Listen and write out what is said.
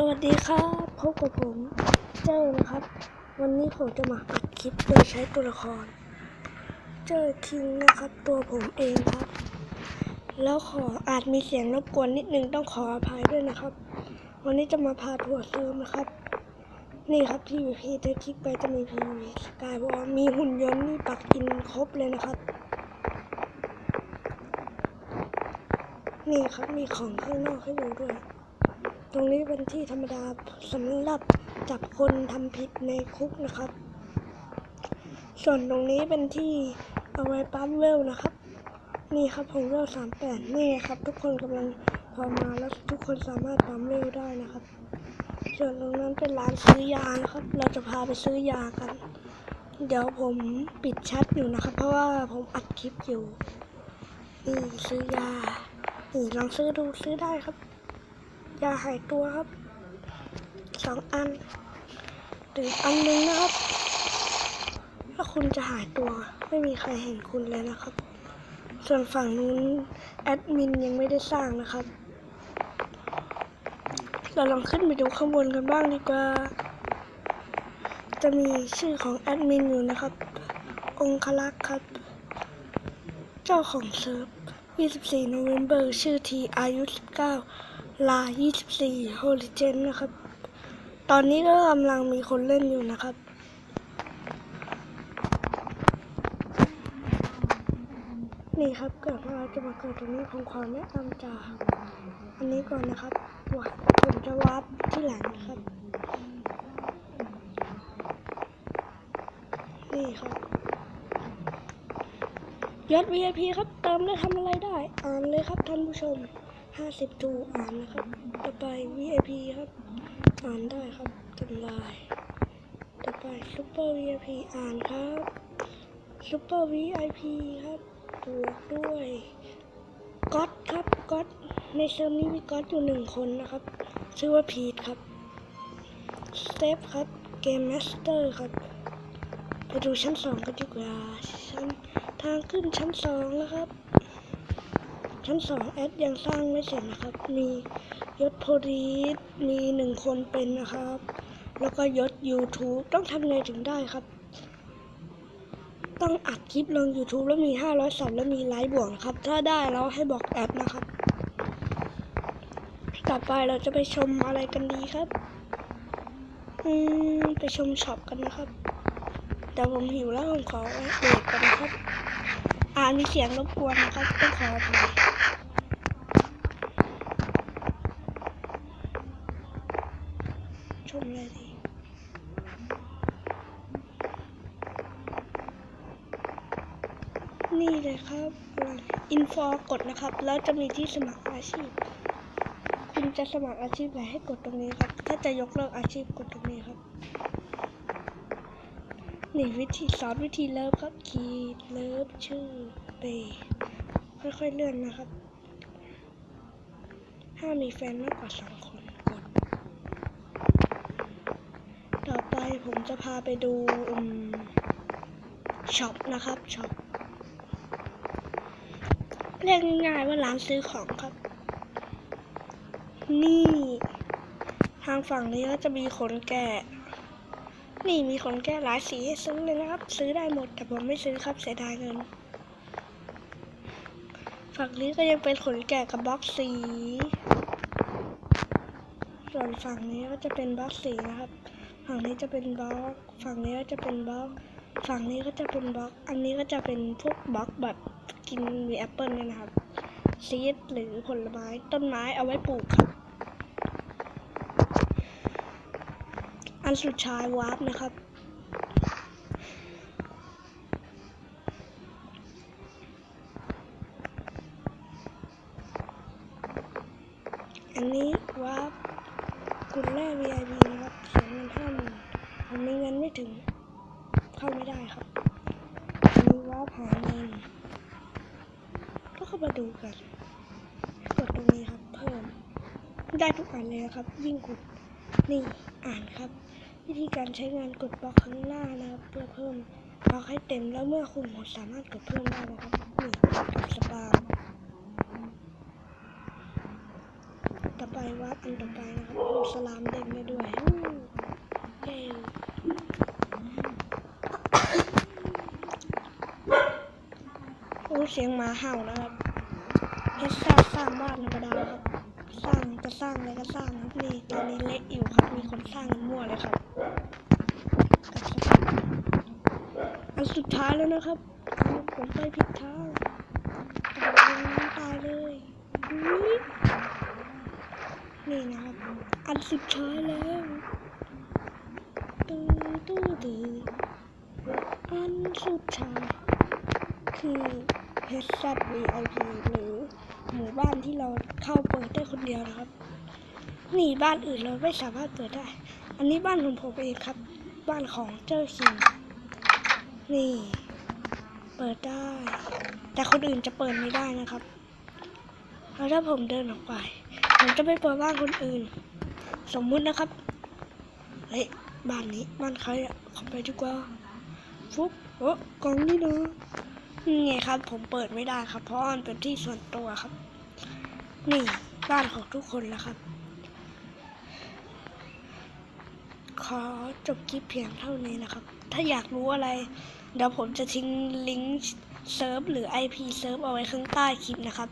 สวัสดีครับพบกับผมเจ้านะครับ วันนี้ผมจะมาอัดคลิปโดยใช้ตัวละคร เจ้าคิงนะครับ ตัวผมเองครับ แล้วขออาจมีเสียงรบกวนนิดนึงต้องขออภัยด้วยนะครับ วันนี้จะมาพาทัวร์เซิร์ฟนะครับ นี่ครับที่พีจะคลิกไปจะมีพีวีสกายวอลมีหุ่นยนต์มีปักกินครบเลยนะครับ นี่ครับมีของข้างนอกให้ดูด้วย ตรงนี้เป็นที่ธรรมดาสำหรับจับคนทำผิดในคุกนะครับ ส่วนตรงนี้เป็นที่เอาไว้ปั๊มเวลนะครับ นี่ครับผมเวลสามแปดนี่ครับ ทุกคนกำลังพอมาแล้วทุกคนสามารถปั๊มเวลได้นะครับ ส่วนตรงนั้นเป็นร้านซื้อยานะครับ เราจะพาไปซื้อยากัน เดี๋ยวผมปิดแชทอยู่นะครับ เพราะว่าผมอัดคลิปอยู่นี่ซื้อยานี่ลองซื้อดูซื้อได้ครับ ยาหายตัวครับสองอันหรืออันหนึงนะครับ ถ้าคุณจะหายตัวไม่มีใครเห็นคุณเลยนะครับ ส่วนฝั่งนู้นแอดมินยังไม่ได้สร้างนะครับ เราลองขึ้นไปดูข้างบนกันบ้างดีกว่า จะมีชื่อของแอดมินอยู่นะครับ องคลักษ์ครับ เจ้าของเซิร์ฟ 24โนเวม ber ชื่อทีอายุ 19 ลา 24 h o l i g e n นะครับ ตอนนี้ก็กำลังมีคนเล่นอยู่นะครับ นี่ครับเกิดว่าจะมาเกิดตรงนี้ผมขอแนะนำจากอันนี้ก่อนนะครับว่าผมจะวาร์ปที่หลังนะครับ นี่ครับยศ VIP ครับเติมได้ทำอะไรได้ อ่านเลยครับท่านผู้ชม 50ทูอ่านนะครับ ต่อไป VIP ครับ อ่านได้ครับจำลาย ต่อไป Super VIP อ่านครับ Super VIP ครับบวกด้วยก๊อตครับก๊อตในเซิร์ฟนี้มีก๊อตอยู่หนึ่งคนนะครับ ชื่อว่าพีทครับสเตฟครับเกมแมสเตอร์ครับไปดูชั้นสองกันดีกว่าชั้นทางขึ้นชั้นสองแล้วครับ ชั้นสองแอดยังสร้างไม่เสร็จนะครับ มียศโพลีสมีหนึ่งคนเป็นนะครับ แล้วก็ยศ YouTube ต้องทำไงถึงได้ครับ ต้องอัดคลิปลง YouTube แล้วมี 500สับแล้วมีไลค์บวกนะครับ ถ้าได้แล้วให้บอกแอดนะครับ ต่อไปเราจะไปชมอะไรกันดีครับ อืม ไปชมช็อปกันนะครับเดี๋ยวผมหิวแล้วผมขอเบรกกันนะครับ อ่านมีเสียงรบกวนนะครับต้องขออภัย ชมเลยดีนี่เลยครับอินฟอกดนะครับ แล้วจะมีที่สมัครอาชีพ คุณจะสมัครอาชีพอะไรให้กดตรงนี้ครับ ถ้าจะยกเลิกอาชีพกดตรงนี้ครับ นี่วิธีสอนวิธีเลิฟครับคีย์เลิฟชื่อเปย์ค่อยๆเลื่อนนะครับ ถ้ามีแฟนมากกว่าสองคนกด ต่อไป ผมจะพาไปดูช็อปนะครับช็อปเรียกง่ายๆว่าร้านซื้อของครับ นี่ ทางฝั่งนี้ก็จะมีขนแกะนี่มีขนแก้หลายสีให้ซื้อเลยนะครับ ซื้อได้หมดแต่ผมไม่ซื้อครับเสียดายเงิน ฝั่งนี้ก็ยังเป็นขนแกะกับบล็อกสี ส่วนฝั่งนี้ก็จะเป็นบล็อกสีนะครับ ฝั่งนี้จะเป็นบล็อก ฝั่งนี้ก็จะเป็นบล็อก ฝั่งนี้ก็จะเป็นบล็อก อันนี้ก็จะเป็นพวกบล็อกแบบกินมีแอปเปิลเนี่ยนะครับ ซีดหรือผลไม้ต้นไม้เอาไว้ปลูกครับอันสุดท้ายวาร์ปนะครับอันนี้วาร์ปคุณแร่ VIP นะครับ เสียเงินห้าหมื่นผมมีเงินไม่ถึง เข้าไม่ได้ครับอันนี้วาร์ปหาเงินก็เข้ามาดูกันกดตรงนี้ครับ เพิ่ม ได้ทุกอันเลยนะครับ ยิ่งกดนี่อ่านครับ วิธีการใช้งานกดบล็อกข้างหน้านะครับเพื่อเพิ่มบล็อกให้เต็มแล้วเมื่อคุณหมดสามารถกดเพิ่มได้นะครับนี่กดสปามต่อไป วัดอันต่อไปนะครับสลามเด้งได้ด้วยโอ้เสียงหมาเห่านะครับเพชรซ่าสร้างบ้านธรรมดาครับ สร้างจะสร้างอะไรก็สร้างครับนี่ตอนนี้เละอยู่ครับ มีคนสร้างมั่วเลยครับ อันสุดท้ายแล้วนะครับ ผมไปผิดทางตายเลย นี่นะครับอันสุดท้ายแล้วตื้อตื้อตื้ออันสุดท้ายคือ Headset VIP หรือหมู่บ้านที่เราเข้าเปิดได้คนเดียวนะครับ นี่บ้านอื่นเราไม่สามารถเปิดได้ อันนี้บ้านของผมเองครับ บ้านของเจ้าคิงนี่ เปิดได้ แต่คนอื่นจะเปิดไม่ได้นะครับแล้วถ้าผมเดินออกไป ผมจะไปเปิดบ้านคนอื่น สมมุตินะครับเฮ้ยบ้านนี้บ้านใครอะเข้าไปดีกว่าฟุ๊บโอ้กล่องนี่นะนี่ไงครับ ผมเปิดไม่ได้ครับ เพราะมันเป็นที่ส่วนตัวครับ นี่บ้านของทุกคนแล้วครับ ขอจบคลิปเพียงเท่านี้นะครับ ถ้าอยากรู้อะไร เดี๋ยวผมจะทิ้งลิงก์เซิร์ฟหรือ IP เซิร์ฟเอาไว้ข้างใต้คลิปนะครับ